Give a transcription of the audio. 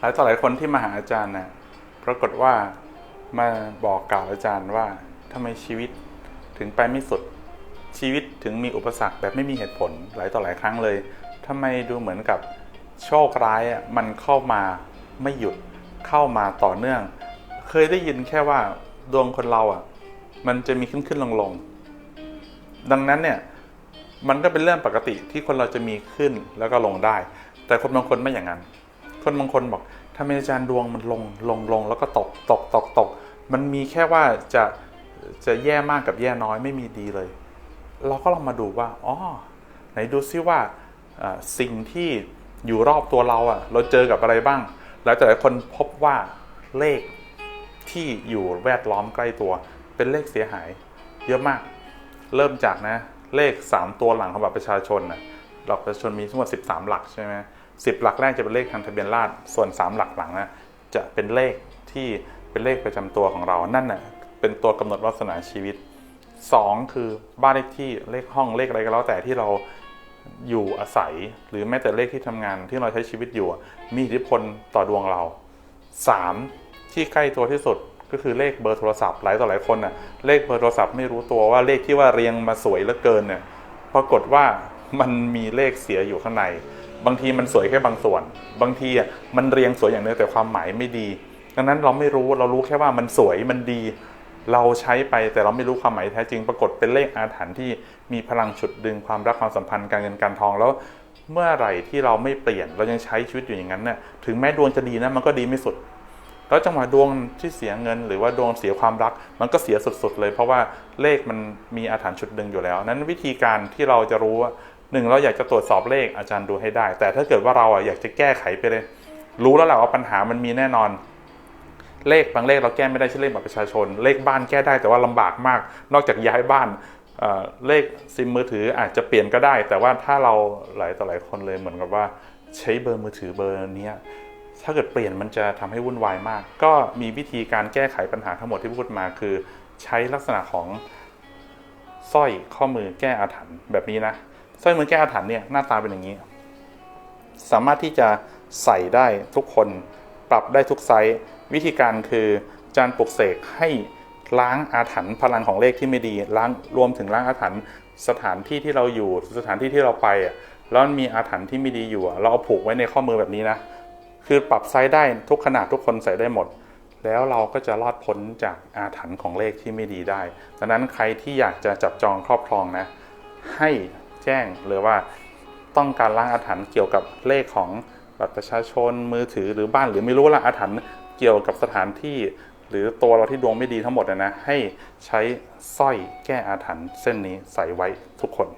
หลายต่อหลายคนที่มาหาอาจารย์นะปรากฏว่ามาบอกกล่าวอาจารย์ว่าทำไมชีวิตถึงไปไม่สุดชีวิตถึงมีอุปสรรคแบบไม่มีเหตุผลหลายต่อหลายครั้งเลยทำไมดูเหมือนกับโชคร้ายอะมันเข้ามาไม่หยุดเข้ามาต่อเนื่อง เคยได้ยินแค่ว่าดวงคนเราอะ มันจะมีขึ้นขึ้นลงลงดังนั้นเนี่ยมันก็เป็นเรื่องปกติที่คนเราจะมีขึ้นแล้วก็ลงได้ แต่คนบางคนไม่อย่างนั้น คนบางคนบอกทำไมอาจารย์ดวงมันลงลงลงแล้วก็ตกตกตกตก มันมีแค่ว่าจะจะแย่มากกับแย่น้อยไม่มีดีเลย เราก็ลองมาดูว่าอ๋อไหนดูซิว่าสิ่งที่อยู่รอบตัวเราอะ เราเจอกับอะไรบ้าง แล้วแต่ละคนพบว่าเลขที่อยู่แวดล้อมใกล้ตัว เป็นเลขเสียหาย เยอะมาก เริ่มจากนะเลข 3 ตัวหลังของบัตรประชาชนนะบัตรประชาชนมีทั้งหมด13 หลักใช่ไหม สิบหลักแรกจะเป็นเลขทางทะเบียนราษฎรส่วน 3 หลักหลังนะจะเป็นเลขที่เป็นเลขประจำตัวของเรา นั่นน่ะเป็นตัวกำหนดวาสนาชีวิต 2 คือบ้านเลขที่เลขห้องเลขอะไรก็แล้วแต่ที่เราอยู่อาศัย หรือแม้แต่เลขที่ทำงานที่เราใช้ชีวิตอยู่ มีอิทธิพลต่อดวงเรา 3 ที่ใกล้ตัวที่สุดก็คือเลขเบอร์โทรศัพท์หลายต่อหลายคนน่ะเลขเบอร์โทรศัพท์ไม่รู้ตัวว่าเลขที่ว่าเรียงมาสวยเหลือเกินเนี่ยปรากฏว่ามันมีเลขเสียอยู่ข้างใน บางทีมันสวยแค่บางส่วน บางทีอะมันเรียงสวยอย่างเดียวแต่ความหมายไม่ดี ดังนั้นเราไม่รู้เรารู้แค่ว่ามันสวยมันดี เราใช้ไปแต่เราไม่รู้ความหมายแท้จริง ปรากฏเป็นเลขอาถรรพ์ที่มีพลังฉุดดึงความรักความสัมพันธ์การเงินการทองแล้วเมื่อไหร่ที่เราไม่เปลี่ยนเรายังใช้ชีวิตอยู่อย่างนั้นเนี่ยถึงแม้ดวงจะดีนะมันก็ดีไม่สุดแล้วจังหวะดวงที่เสียเงิน หรือว่าดวงเสียความรัก มันก็เสียสุดๆเลย เพราะว่าเลขมันมีอาถรรพ์ชุดหนึ่งอยู่แล้ว นั้นวิธีการที่เราจะรู้ว่า หนึ่งเราอยากจะตรวจสอบเลขอาจารย์ดูให้ได้ แต่ถ้าเกิดว่าเราอะอยากจะแก้ไขไปเลย รู้แล้วแหละว่าปัญหามันมีแน่นอน เลขบางเลขเราแก้ไม่ได้เช่นเลขบัตรประชาชน เลขบ้านแก้ได้แต่ว่าลำบากมาก นอกจากย้ายบ้านเเลขซิมมือถืออาจจะเปลี่ยนก็ได้ แต่ว่าถ้าเราหลายต่อหลายคนเลยเหมือนกับว่าใช้เบอร์มือถือเบอร์นี้ถ้าเกิดเปลี่ยนมันจะทำให้วุ่นวายมาก ก็มีวิธีการแก้ไขปัญหาทั้งหมดที่พูดมาคือ ใช้ลักษณะของสร้อยข้อมือแก้อาถรรพ์แบบนี้นะ สร้อยมือแก้อาถรรพ์เนี่ยหน้าตาเป็นอย่างนี้ สามารถที่จะใส่ได้ทุกคนปรับได้ทุกไซส์วิธีการคือจานปลุกเสกให้ล้างอาถรรพ์พลังของเลขที่ไม่ดีล้างรวมถึงล้างอาถรรพ์สถานที่ที่เราอยู่สถานที่ที่เราไปอะแล้วมันมีอาถรรพ์ที่ไม่ดีอยู่อะเราเอาผูกไว้ในข้อมือแบบนี้นะคือปรับไซส์ได้ทุกขนาดทุกคนใส่ได้หมด แล้วเราก็จะรอดพ้นจากอาถรรพ์ของเลขที่ไม่ดีได้ดังนั้นใครที่อยากจะจับจองครอบครองนะ ให้ แจ้งเลยว่าต้องการล้างอาถรรพ์เกี่ยวกับเลขของบัตรประชาชนมือถือหรือบ้านหรือไม่รู้ละอาถรรพ์เกี่ยวกับสถานที่ หรือตัวเราที่ดวงไม่ดีทั้งหมดนะนะให้ใช้สร้อยแก้อาถรรพ์เส้นนี้ใส่ไว้ทุกคน